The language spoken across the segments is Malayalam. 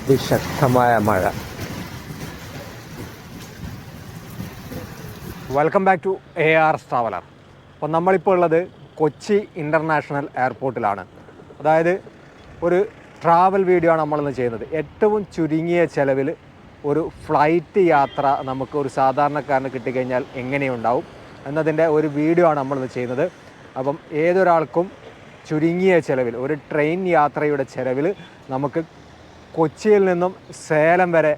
അതിശക്തമായ മഴ. Welcome back to A R traveller അപ്പോൾ നമ്മളിപ്പോൾ ഉള്ളത് കൊച്ചി ഇന്റർനാഷണൽ എയർപോർട്ടിലാണ് അതായത് ഒരു ട്രാവൽ വീഡിയോ ആണ് നമ്മളിന്ന് ചെയ്യുന്നത്. ഏറ്റവും ചുരുങ്ങിയ ചിലവിൽ ഒരു ഫ്ലൈറ്റ് യാത്ര നമുക്ക് ഒരു സാധാരണക്കാരന് കിട്ടിക്കഴിഞ്ഞാൽ എങ്ങനെയുണ്ടാവും എന്നതിന്റെ ഒരു വീഡിയോ ആണ് നമ്മളിന്ന് ചെയ്യുന്നത്. അപ്പം ഏതൊരാൾക്കും ചുരുങ്ങിയ ചിലവിൽ ഒരു ട്രെയിൻ യാത്രയുടെ ചിലവിൽ നമുക്ക് കൊച്ചിയിൽ നിന്നും സേലം വരെ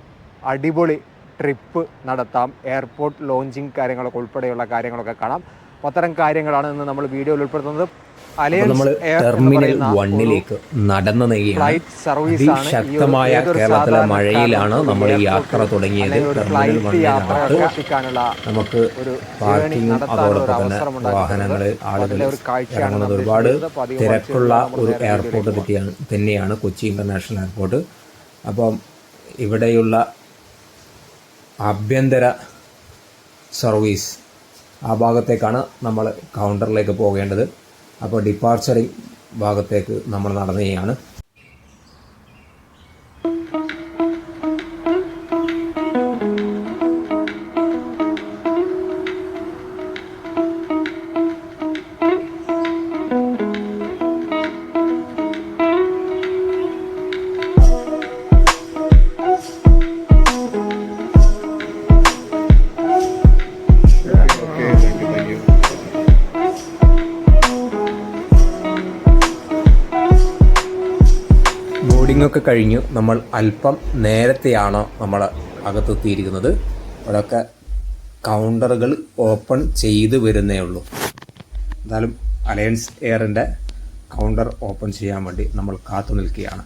അടിപൊളി ട്രിപ്പ് നടത്താം. എയർപോർട്ട് ലോഞ്ചിങ് കാര്യങ്ങളൊക്കെ ഉൾപ്പെടെയുള്ള കാര്യങ്ങളൊക്കെ കാണാം. അത്തരം കാര്യങ്ങളാണ് ഇന്ന് നമ്മൾ വീഡിയോയിൽ ഉൾപ്പെടുത്തുന്നത്. നമ്മൾ ടെർമിനൽ വണ്ണിലേക്ക് നടന്നു നീങ്ങുകയാണ്. ശക്തമായ അതിശക്തമായ കേരളത്തിലെ മഴയിലാണ് നമ്മൾ ഈ യാത്ര തുടങ്ങിയത്. ടെർമിനൽ വണ്ണിനകത്ത് നമുക്ക് ഒരു അതോടൊപ്പം തന്നെ വാഹനങ്ങൾ ആളുകൾ ഇറങ്ങുന്നത് ഒരുപാട് തിരക്കുള്ള ഒരു എയർപോർട്ട് പറ്റിയാണ് തന്നെയാണ് കൊച്ചി ഇന്റർനാഷണൽ എയർപോർട്ട് അപ്പം ഇവിടെയുള്ള ആഭ്യന്തര സർവീസ് ആ ഭാഗത്തേക്കാണ് നമ്മൾ കൗണ്ടറിലേക്ക് പോകേണ്ടത്. അപ്പോൾ ഡിപ്പാർച്ചറിങ് ഭാഗത്തേക്ക് നമ്മൾ നടന്നുകയാണ് ഒക്കെ കഴിഞ്ഞു. നമ്മൾ അല്പം നേരത്തെയാണ് നമ്മൾ അകത്തെത്തിയിരിക്കുന്നത്. അവിടെയൊക്കെ കൗണ്ടറുകൾ ഓപ്പൺ ചെയ്ത് വരുന്നേ ഉള്ളൂ. എന്തായാലും അലയൻസ് എയറിന്റെ കൗണ്ടർ ഓപ്പൺ ചെയ്യാൻ വേണ്ടി നമ്മൾ കാത്തു നിൽക്കുകയാണ്.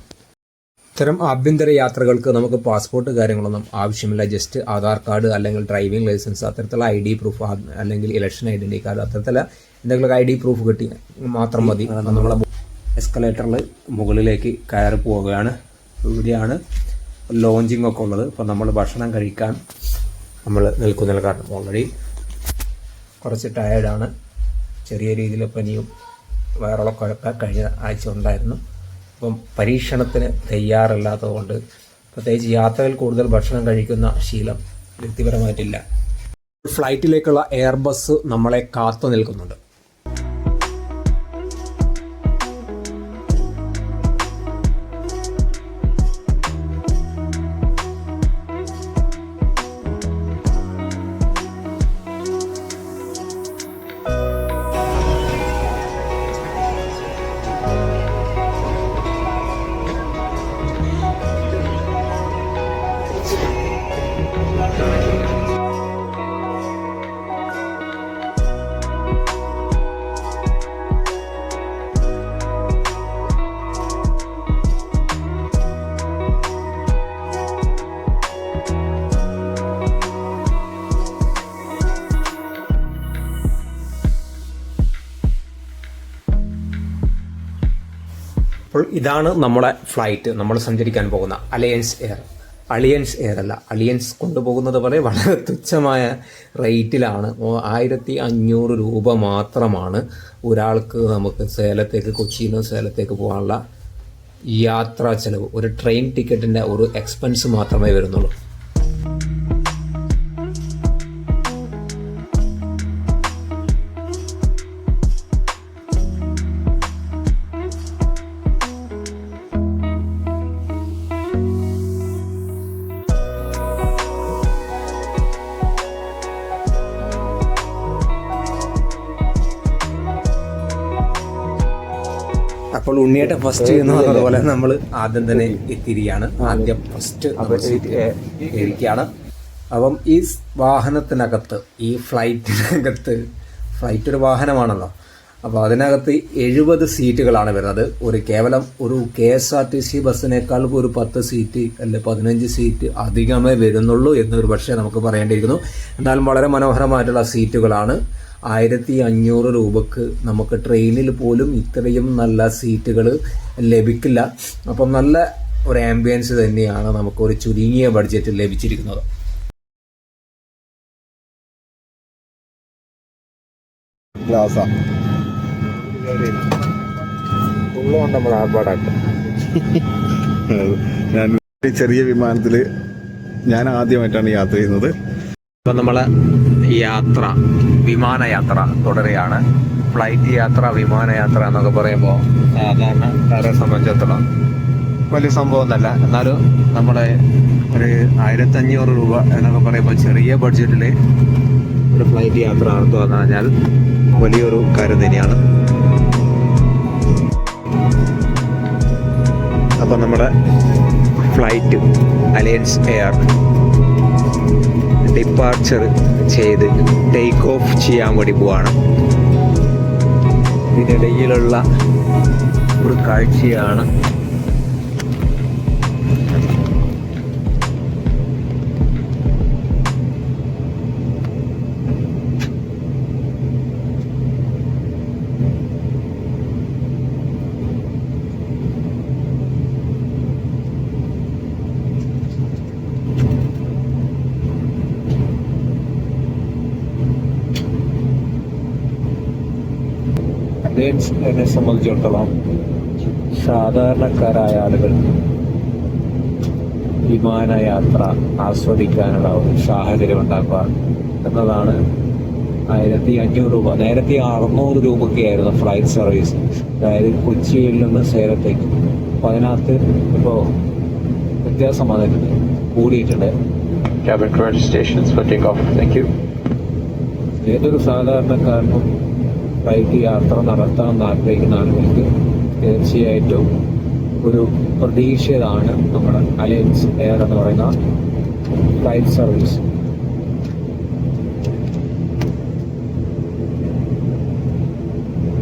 ഇത്തരം ആഭ്യന്തര യാത്രകൾക്ക് നമുക്ക് പാസ്പോർട്ട് കാര്യങ്ങളൊന്നും ആവശ്യമില്ല. ജസ്റ്റ് ആധാർ കാർഡ് അല്ലെങ്കിൽ ഡ്രൈവിംഗ് ലൈസൻസ് അത്തരത്തിലുള്ള ഐ ഡി പ്രൂഫ് അല്ലെങ്കിൽ ഇലക്ഷൻ ഐഡന്റി കാർഡ് അത്തരത്തിലുള്ള എന്തെങ്കിലും ഐ ഡി പ്രൂഫ് കിട്ടി മാത്രം മതി. നമ്മളെ എസ്കലേറ്ററിൽ മുകളിലേക്ക് കയറി പോവുകയാണ്. ഇവിടെയാണ് ലോഞ്ചിങ് ഒക്കെ ഉള്ളത്. അപ്പോൾ നമ്മൾ ഭക്ഷണം കഴിക്കാൻ നമ്മൾ നിൽക്കുന്നില്ല കാരണം ഓൾറെഡി കുറച്ച് ടയേർഡാണ് ചെറിയ രീതിയിൽ പനിയും വയറിളക്കമൊക്കെ കഴിഞ്ഞ ആഴ്ച ഉണ്ടായിരുന്നു. അപ്പം പരീക്ഷണത്തിന് തയ്യാറല്ലാത്തതുകൊണ്ട് പ്രത്യേകിച്ച് യാത്രയിൽ കൂടുതൽ ഭക്ഷണം കഴിക്കുന്ന ശീലം വ്യക്തിപരമായിട്ടില്ല. ഫ്ലൈറ്റിലേക്കുള്ള എയർ ബസ് നമ്മളെ കാത്തു നിൽക്കുന്നുണ്ട്. അപ്പോൾ ഇതാണ് നമ്മുടെ ഫ്ലൈറ്റ് നമ്മൾ സഞ്ചരിക്കാൻ പോകുന്ന അലയൻസ് എയർ അളിയൻസ് എയർ അല്ല അളിയൻസ് കൊണ്ടുപോകുന്നത് പോലെ വളരെ തുച്ഛമായ റേറ്റിലാണ്. ആയിരത്തി അഞ്ഞൂറ് രൂപ മാത്രമാണ് ഒരാൾക്ക് നമുക്ക് സേലത്തേക്ക് കൊച്ചിയിൽ നിന്ന് സേലത്തേക്ക് പോകാനുള്ള യാത്രാ ചെലവ്. ഒരു ട്രെയിൻ ടിക്കറ്റിന്റെ ഒരു എക്സ്പെൻസ് മാത്രമേ വരുന്നുള്ളൂ. അപ്പോൾ ഉണ്ണിയേട്ട ഫസ്റ്റ് എന്ന് പറഞ്ഞതുപോലെ നമ്മൾ ആദ്യം തന്നെ എത്തിയിരിക്കുകയാണ്. ആദ്യം ഫസ്റ്റ് ഇരിക്കുകയാണ് അപ്പം ഈ വാഹനത്തിനകത്ത് ഈ ഫ്ലൈറ്റിനകത്ത് ഫ്ലൈറ്റ് ഒരു വാഹനമാണല്ലോ. അപ്പോൾ അതിനകത്ത് എഴുപത് സീറ്റുകളാണ് വരുന്നത്. ഒരു കേവലം ഒരു K S R T C ബസ്സിനേക്കാൾ ഒരു പത്ത് സീറ്റ് അല്ലെ പതിനഞ്ച് സീറ്റ് അധികമേ വരുന്നുള്ളൂ എന്നൊരു പക്ഷേ നമുക്ക് പറയേണ്ടിയിരിക്കുന്നു. എന്നാലും വളരെ മനോഹരമായിട്ടുള്ള സീറ്റുകളാണ്. ആയിരത്തി അഞ്ഞൂറ് രൂപക്ക് നമുക്ക് ട്രെയിനിൽ പോലും ഇത്രയും നല്ല സീറ്റുകൾ ലഭിക്കില്ല. അപ്പം നല്ല ഒരു ആംബിയൻസ് തന്നെയാണ് നമുക്ക് ഒരു ചുരുങ്ങിയ ബഡ്ജറ്റ് ലഭിച്ചിരിക്കുന്നത്. ഞാൻ ചെറിയ വിമാനത്തിൽ ഞാൻ ആദ്യമായിട്ടാണ് യാത്ര ചെയ്യുന്നത്. അപ്പം നമ്മളെ യാത്ര വിമാനയാത്ര തുടരുകയാണ്. ഫ്ലൈറ്റ് യാത്ര വിമാനയാത്ര എന്നൊക്കെ പറയുമ്പോൾ സാധാരണക്കാരെ സംബന്ധിച്ചിടത്തോളം വലിയ സംഭവം ഒന്നല്ല. എന്നാലും നമ്മുടെ ഒരു ആയിരത്തഞ്ഞൂറ് രൂപ എന്നൊക്കെ പറയുമ്പോൾ ചെറിയ ബഡ്ജറ്റിൽ ഒരു ഫ്ലൈറ്റ് യാത്ര നടത്തുക എന്ന് പറഞ്ഞാൽ വലിയൊരു കാര്യം തന്നെയാണ്. അപ്പം നമ്മുടെ ഫ്ലൈറ്റ് അലയൻസ് എയർ ഡിപ്പാർച്ചർ ചെയ്ത് ടേക്ക് ഓഫ് ചെയ്യാൻ വേണ്ടി പോവാണ്. ഇതിനിടയിലുള്ള ഒരു കാഴ്ചയാണ് എന്നെ സംബന്ധിച്ചിടത്തോളം സാധാരണക്കാരായ ആളുകൾ വിമാനയാത്ര ആസ്വദിക്കാനുള്ള ഒരു സാഹചര്യം ഉണ്ടാക്കുക എന്നതാണ് ആയിരത്തി അഞ്ഞൂറ് രൂപ നേരത്തെ അറുന്നൂറ് രൂപയ്ക്കായിരുന്നു ഫ്ലൈറ്റ് സർവീസ് അതായത് കൊച്ചിയിൽ നിന്ന് സേലത്തേക്ക്. അപ്പോൾ അതിനകത്ത് ഇപ്പോൾ വ്യത്യാസം വന്നിട്ടുണ്ട് കൂടിയിട്ടുണ്ട്. ഏതൊരു സാധാരണക്കാരനും ഫ്ലൈറ്റ് യാത്ര നടത്താൻ ആഗ്രഹിക്കുന്ന ആളുകൾക്ക് തീർച്ചയായിട്ടും ഒരു പ്രതീക്ഷയതാണ് നമ്മുടെ അലയൻസ് എയർ എന്ന് പറയുന്ന ഫ്ലൈറ്റ് സർവീസ്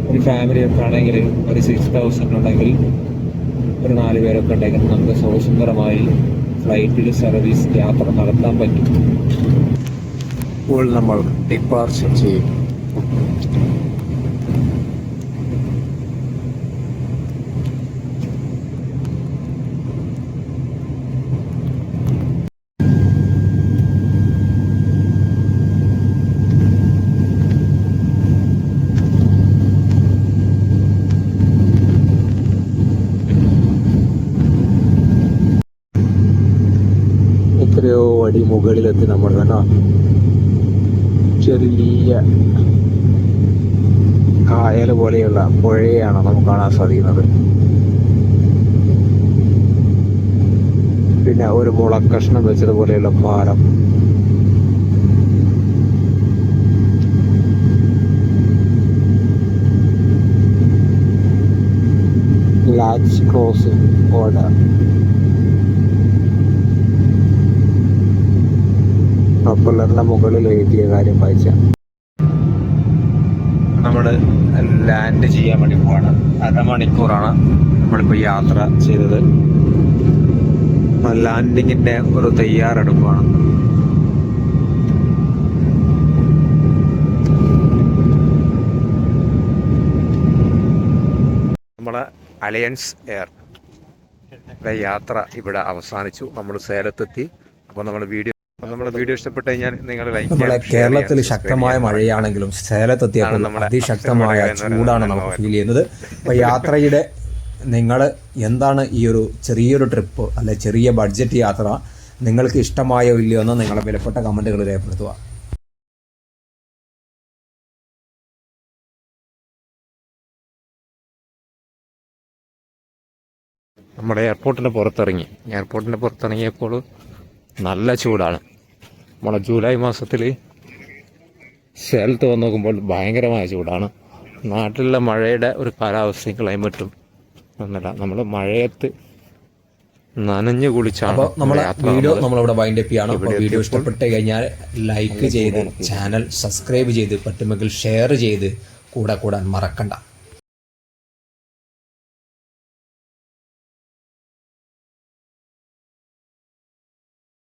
ഒരു ഫാമിലി ഒക്കെ ആണെങ്കിൽ ഒരു സിക്സ് തൗസൻഡ് ഉണ്ടെങ്കിൽ ഒരു നാല് പേരൊക്കെ ഉണ്ടെങ്കിൽ നമുക്ക് സുഖസുന്ദരമായി ഫ്ലൈറ്റിൽ സർവീസ് യാത്ര നടത്താൻ പറ്റും. ഇപ്പോൾ നമ്മൾ ഡിപ്പാർച്ചർ ചെയ്യും അടി മുകളിലെത്തി നമ്മൾ കേട്ടോ ചെറിയ കായൽ പോലെയുള്ള പുഴയാണ് നമുക്ക് കാണാൻ സാധിക്കുന്നത്. പിന്നെ ഒരു മുളക്കഷ്ണം വെച്ചതുപോലെയുള്ള പാലം. ലാച്ച് ക്രോസിംഗ് ഓർഡർ പ്രൊപ്പല്ലറിന്റെ മുകളിൽ എഴുതിയ കാര്യം വായിച്ച. നമ്മൾ ലാൻഡ് ചെയ്യാൻ വേണ്ടി പോവാണ്. അരമണിക്കൂറാണ് നമ്മളിപ്പോൾ യാത്ര ചെയ്തത്. ലാൻഡിങ്ങിന്റെ ഒരു തയ്യാറെടുപ്പാണ്. നമ്മളെ അലയൻസ് എയർ യാത്ര ഇവിടെ അവസാനിച്ചു. നമ്മൾ സേലത്തെത്തി. അപ്പോൾ നമ്മൾ വീഡിയോ നമ്മുടെ വീഡിയോ ഇഷ്ടപ്പെട്ട് കഴിഞ്ഞാൽ നിങ്ങൾ ലൈക്ക് നമ്മളെ കേരളത്തിൽ ശക്തമായ മഴയാണെങ്കിലും സേലത്തെത്തിയപ്പോൾ അതിശക്തമായ ചൂടാണ് നമുക്ക് ഫീൽ ചെയ്യുന്നത്. അപ്പൊ യാത്രയുടെ നിങ്ങൾ എന്താണ് ഈ ഒരു ചെറിയൊരു ട്രിപ്പ് അല്ലെ ചെറിയ ബഡ്ജറ്റ് യാത്ര നിങ്ങൾക്ക് ഇഷ്ടമായോ ഇല്ലയോ എന്ന് നിങ്ങളെ വിലപ്പെട്ട കമന്റുകൾ രേഖപ്പെടുത്തുക. നമ്മുടെ എയർപോർട്ടിന്റെ പുറത്തിറങ്ങി. എയർപോർട്ടിന്റെ പുറത്തിറങ്ങിയപ്പോൾ നല്ല ചൂടാണ്. നമ്മളെ ജൂലൈ മാസത്തിൽ സ്ഥലത്ത് വന്ന് നോക്കുമ്പോൾ ഭയങ്കരമായ ചൂടാണ്. നാട്ടിലുള്ള മഴയുടെ ഒരു കാലാവസ്ഥയും ക്ലൈമറ്റും ഒന്നല്ല നമ്മൾ മഴയത്ത് നനഞ്ഞു കുളിച്ചാണ് അപ്പോൾ നമ്മളെ വീഡിയോ നമ്മൾ നമ്മളിവിടെ വൈൻഡ് അപ്പ് ചെയ്യാണ്. അപ്പോൾ വീഡിയോ ഇഷ്ടപ്പെട്ട് കഴിഞ്ഞാൽ ലൈക്ക് ചെയ്ത് ചാനൽ സബ്സ്ക്രൈബ് ചെയ്ത് പറ്റുമെങ്കിൽ ഷെയർ ചെയ്ത് കൂടെ കൂടാൻ മറക്കണ്ട.